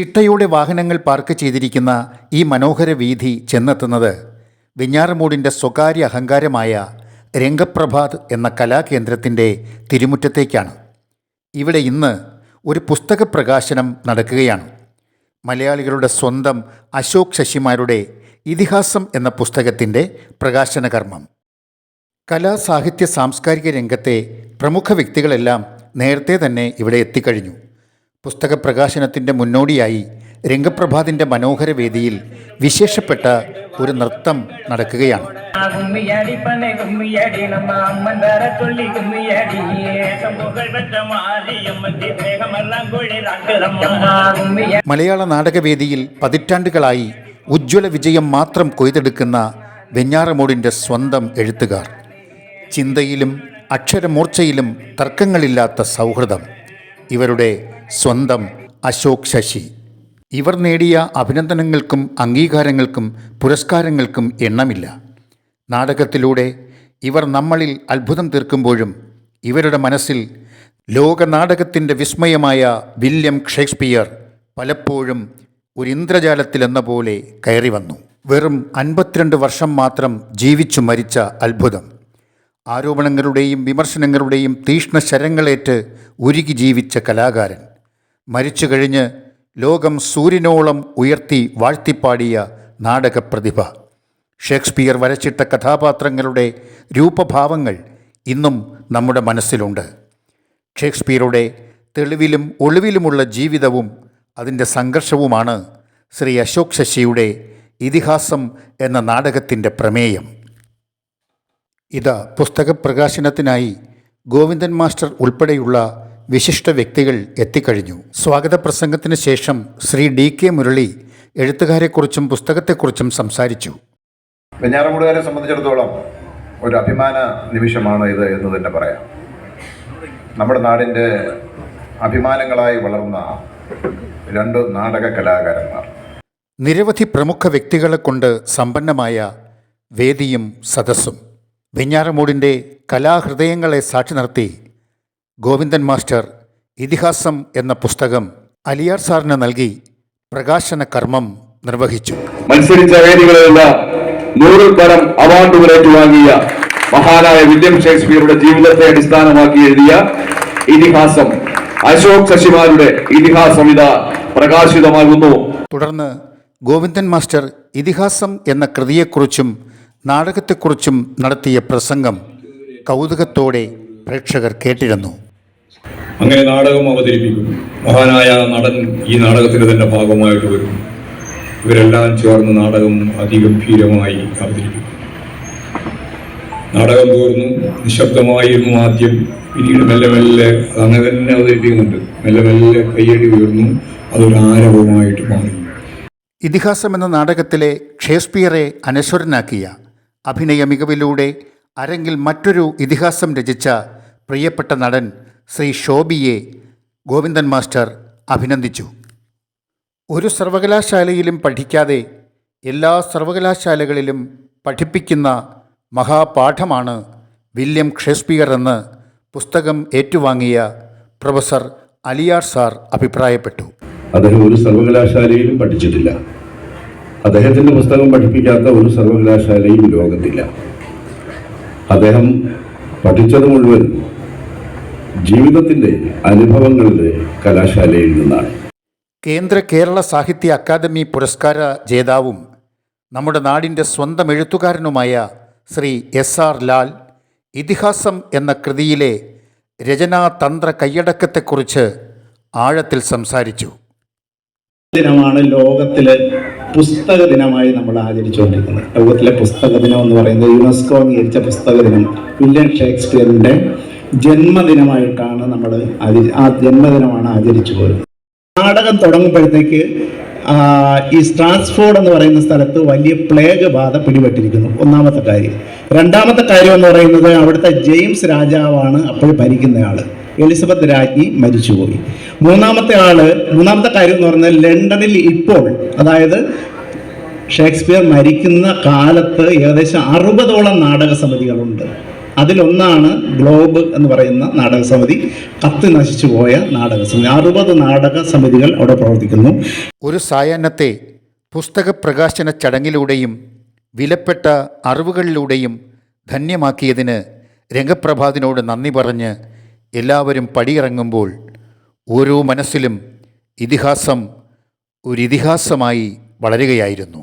ചിട്ടയോടെ വാഹനങ്ങൾ പാർക്ക് ചെയ്തിരിക്കുന്ന ഈ മനോഹര വീഥി ചെന്നെത്തുന്നത് വെഞ്ഞാറമൂടിന്റെ സ്വകാര്യ അഹങ്കാരമായ രംഗപ്രഭാത് എന്ന കലാകേന്ദ്രത്തിന്റെ തിരുമുറ്റത്തേക്കാണ്. ഇവിടെ ഇന്ന് ഒരു പുസ്തക പ്രകാശനം നടക്കുകയാണ്. മലയാളികളുടെ സ്വന്തം അശോക് ശശിമാരുടെ ഇതിഹാസം എന്ന പുസ്തകത്തിന്റെ പ്രകാശനകർമ്മം. കലാ സാഹിത്യ സാംസ്കാരിക രംഗത്തെ പ്രമുഖ വ്യക്തികളെല്ലാം നേരത്തെ തന്നെ ഇവിടെ എത്തിക്കഴിഞ്ഞു. പുസ്തകപ്രകാശനത്തിന്റെ മുന്നോടിയായി രംഗപ്രഭാതിന്റെ മനോഹര വേദിയിൽ വിശേഷപ്പെട്ട ഒരു നൃത്തം നടക്കുകയാണ്. മലയാള നാടകവേദിയിൽ പതിറ്റാണ്ടുകളായി ഉജ്ജ്വല വിജയം മാത്രം കൊയ്തെടുക്കുന്ന വെഞ്ഞാറമൂടിന്റെ സ്വന്തം എഴുത്തുകാർ. ചിന്തയിലും അക്ഷരമൂർച്ചയിലും തർക്കങ്ങളില്ലാത്ത സൗഹൃദം. ഇവരുടെ സ്വന്തം അശോക് ശശി. ഇവർ നേടിയ അഭിനന്ദനങ്ങൾക്കും അംഗീകാരങ്ങൾക്കും പുരസ്കാരങ്ങൾക്കും എണ്ണമില്ല. നാടകത്തിലൂടെ ഇവർ നമ്മളിൽ അത്ഭുതം തീർക്കുമ്പോഴും ഇവരുടെ മനസ്സിൽ ലോക നാടകത്തിന്റെ വിസ്മയമായ വില്യം ഷേക്സ്പിയർ പലപ്പോഴും ഒരു ഇന്ദ്രജാലത്തിലെന്ന പോലെ കയറി വന്നു വെറും അൻപത്തിരണ്ട് വർഷം മാത്രം ജീവിച്ചു മരിച്ച അത്ഭുതം. ആരോപണങ്ങളുടെയും വിമർശനങ്ങളുടെയും തീഷ്ണ ശരങ്ങളേറ്റ് ഉരുകി ജീവിച്ച കലാകാരൻ. മരിച്ചു കഴിഞ്ഞ് ലോകം സൂര്യനോളം ഉയർത്തി വാഴ്ത്തിപ്പാടിയ നാടകപ്രതിഭ. ഷേക്സ്പിയർ വരച്ചിട്ട കഥാപാത്രങ്ങളുടെ രൂപഭാവങ്ങൾ ഇന്നും നമ്മുടെ മനസ്സിലുണ്ട്. ഷേക്സ്പിയറുടെ തെളിവിലും ഒളിവിലുമുള്ള ജീവിതവും അതിന്റെ സംഘർഷവുമാണ് ശ്രീ അശോക് ശശിയുടെ ഇതിഹാസം എന്ന നാടകത്തിന്റെ പ്രമേയം. ഇത് പുസ്തക പ്രകാശനത്തിനായി ഗോവിന്ദൻ മാസ്റ്റർ ഉൾപ്പെടെയുള്ള വിശിഷ്ട വ്യക്തികൾ എത്തിക്കഴിഞ്ഞു. സ്വാഗത പ്രസംഗത്തിന് ശേഷം ശ്രീ ഡി കെ മുരളി എഴുത്തുകാരെക്കുറിച്ചും പുസ്തകത്തെക്കുറിച്ചും സംസാരിച്ചു. വെഞ്ഞാറമൂടുകാരെ സംബന്ധിച്ചിടത്തോളം ഒരു അഭിമാന നിമിഷമാണ് ഇത് എന്ന് തന്നെ പറയാം. നമ്മുടെ നാടിന്റെ അഭിമാനങ്ങളായി വളർന്ന രണ്ട് നാടക കലാകാരന്മാർ. നിരവധി പ്രമുഖ വ്യക്തികളെ കൊണ്ട് സമ്പന്നമായ വേദിയും സദസ്സും. വെഞ്ഞാറമൂടിന്റെ കലാഹൃദയങ്ങളെ സാക്ഷി നിർത്തി ഗോവിന്ദൻ മാസ്റ്റർ ഇതിഹാസം എന്ന പുസ്തകം അലിയാർ സാറിന് നൽകി പ്രകാശന കർമ്മം നിർവഹിച്ചു. മത്സരിച്ച വേദികളെല്ലാം നൂറിൽ പരം അവാർഡുകൾ ഏറ്റുവാങ്ങിയ മഹാനായ വില്യം ഷേക്സ്പിയറുടെ ജീവിതത്തെ അടിസ്ഥാനമാക്കി എഴുതിയ ഇതിഹാസം. അശോക് ശശിമാരുടെ ഇതിഹാസം ഇതാ പ്രകാശിതമാകുന്നു. തുടർന്ന് ഗോവിന്ദൻ മാസ്റ്റർ ഇതിഹാസം എന്ന കൃതിയെക്കുറിച്ചും നാടകത്തെക്കുറിച്ചും നടത്തിയ പ്രസംഗം കൗതുകത്തോടെ പ്രേക്ഷകർ കേട്ടിരുന്നു. അങ്ങനെ നാടകം അവതരിപ്പിക്കും മഹാനായ നടൻ ഈ നാടകത്തിന്റെ തന്നെ ഭാഗമായിട്ട് വരും ഇവരെല്ലാം ചേർന്ന് നാടകം അതിഗംഭീരമായി അവതരിപ്പിക്കും നാടകം തോർന്നു നിശബ്ദമായിരുന്നു ആദ്യം. പിന്നീട് മെല്ലെ മെല്ലെ അങ്ങനെ തന്നെ അവതരിപ്പിക്കുന്നുണ്ട്. മെല്ലെ മെല്ലെ കയ്യടി ഉയർന്നു. അതൊരു ആരവമായിട്ട് മാറി. ഇതിഹാസം എന്ന നാടകത്തിലെ ഷേക്സ്പിയറെ അനശ്വരനാക്കിയ അഭിനയ മികവിലൂടെ അരങ്ങിൽ മറ്റൊരു ഇതിഹാസം രചിച്ച പ്രിയപ്പെട്ട നടൻ ശ്രീ ഷോബിയെ ഗോവിന്ദൻ മാസ്റ്റർ അഭിനന്ദിച്ചു. ഒരു സർവകലാശാലയിലും പഠിക്കാതെ എല്ലാ സർവകലാശാലകളിലും പഠിപ്പിക്കുന്ന മഹാപാഠമാണ് വില്യം ഷേക്സ്പിയർ എന്ന് പുസ്തകം ഏറ്റുവാങ്ങിയ പ്രൊഫസർ അലിയാർ സാർ അഭിപ്രായപ്പെട്ടു. അദ്ദേഹം ഒരു സർവകലാശാലയിലും പഠിച്ചിട്ടില്ല. അദ്ദേഹത്തിന്റെ പുസ്തകം പഠിപ്പിക്കാത്ത ഒരു സർവകലാശാലയും ലോകത്തില്ല. അദ്ദേഹം പഠിച്ചത് മുഴുവൻ ജീവിതത്തിന്റെ അനുഭവങ്ങളുടെ കലാശാലയിൽ നിന്നാണ്. കേന്ദ്ര കേരള സാഹിത്യ അക്കാദമി പുരസ്കാര ജേതാവും നമ്മുടെ നാടിന്റെ സ്വന്തം എഴുത്തുകാരനുമായ ശ്രീ എസ് ആർ ലാൽ ഇതിഹാസം എന്ന കൃതിയിലെ രചനാതന്ത്ര കയ്യടക്കത്തെക്കുറിച്ച് ആഴത്തിൽ സംസാരിച്ചു. ദിനമാണ് ലോകത്തിലെ പുസ്തക ദിനമായി നമ്മൾ ആചരിച്ചുകൊണ്ടിരിക്കുന്നത്. ലോകത്തിലെ പുസ്തക ദിനം എന്ന് പറയുന്നത് യുനെസ്കോ അംഗീകരിച്ച പുസ്തക ദിനം. വില്യം ഷേക്സ്പിയറിന്റെ ജന്മദിനമായിട്ടാണ് നമ്മൾ ആ ജന്മദിനമാണ് ആചരിച്ചു പോരുന്നത്. നാടകം തുടങ്ങുമ്പോഴത്തേക്ക് ഈ സ്ട്രാസ്ഫോർഡ് എന്ന് പറയുന്ന സ്ഥലത്ത് വലിയ പ്ലേഗ് ബാധ പിടിപെട്ടിരിക്കുന്നു. ഒന്നാമത്തെ കാര്യം. രണ്ടാമത്തെ കാര്യം എന്ന് പറയുന്നത് അവിടുത്തെ ജെയിംസ് രാജാവാണ് അപ്പോൾ ഭരിക്കുന്നയാൾ എലിസബത്ത് രാജ്ഞി മരിച്ചുപോയി. മൂന്നാമത്തെ ആൾ മൂന്നാമത്തെ കാര്യം എന്ന് പറഞ്ഞാൽ ലണ്ടനിൽ ഇപ്പോൾ അതായത് ഷേക്സ്പിയർ മരിക്കുന്ന കാലത്ത് ഏകദേശം അറുപതോളം നാടക സമിതികളുണ്ട്. അതിലൊന്നാണ് ഗ്ലോബ് എന്ന് പറയുന്ന നാടക സമിതി. കത്തി നശിച്ചു പോയ നാടക സമിതി. അറുപത് നാടക സമിതികൾ അവിടെ പ്രവർത്തിക്കുന്നു. ഒരു സായാഹ്നത്തെ പുസ്തക പ്രകാശന ചടങ്ങിലൂടെയും വിലപ്പെട്ട അറിവുകളിലൂടെയും ധന്യമാക്കിയതിന് രംഗപ്രഭാതിനോട് നന്ദി പറഞ്ഞ് എല്ലാവരും പടിയിറങ്ങുമ്പോൾ ഓരോ മനസ്സിലും ഇതിഹാസം ഒരു ഇതിഹാസമായി വളരുകയായിരുന്നു.